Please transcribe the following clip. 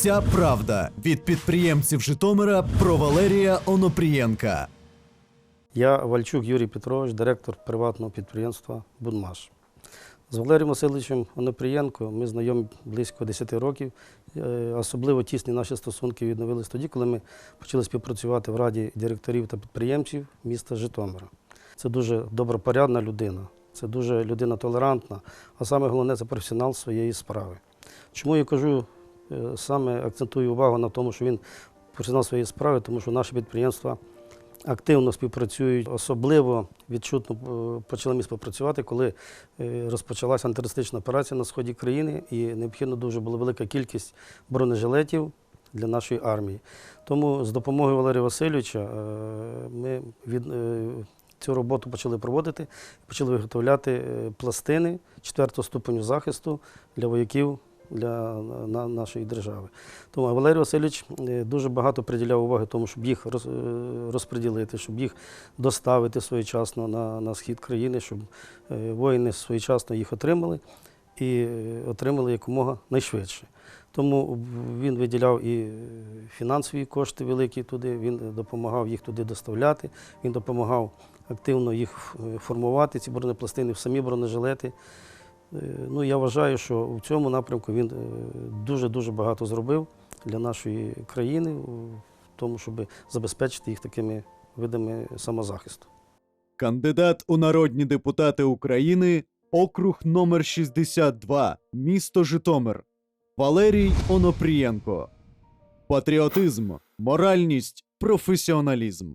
Вся правда від підприємців Житомира про Валерія Онопрієнка. Я Вальчук Юрій Петрович, директор приватного підприємства Будмаш. З Валерієм Васильовичем Онопрієнко ми знайомі близько 10 років. Е, Особливо тісні наші стосунки відновились тоді, коли ми почали співпрацювати в раді директорів та підприємців міста Житомира. Це дуже добропорядна людина, це дуже людина толерантна, а саме головне це професіонал своєї справи. Чому я кажу, саме акцентую увагу на тому, що він професіонал своєї справи, тому що наші підприємства активно співпрацюють. Особливо відчутно е, почали ми співпрацювати, коли е, розпочалася антитерористична операція на сході країни, і необхідно дуже була велика кількість бронежилетів для нашої армії. Тому з допомогою Валерія Васильовича е, ми від, е, цю роботу почали проводити, почали виготовляти е, пластини 4 ступеню захисту для вояків для нашої держави. Тому Валерій Васильович е, дуже багато приділяв уваги тому, щоб їх е, розподілити, щоб їх доставити своєчасно на, на схід країни, щоб е, воїни своєчасно їх отримали і отримали якомога найшвидше. Тому він виділяв і фінансові кошти великі туди, він допомагав їх туди доставляти, він допомагав активно їх формувати, ці бронепластини в самі бронежилети. Е, Ну, я вважаю, що в цьому напрямку він дуже-дуже багато зробив для нашої країни, в тому, щоб забезпечити їх такими видами самозахисту. Кандидат у народні депутати України, округ номер 62, місто Житомир. Валерій Онопрієнко. Патріотизм, моральність, професіоналізм.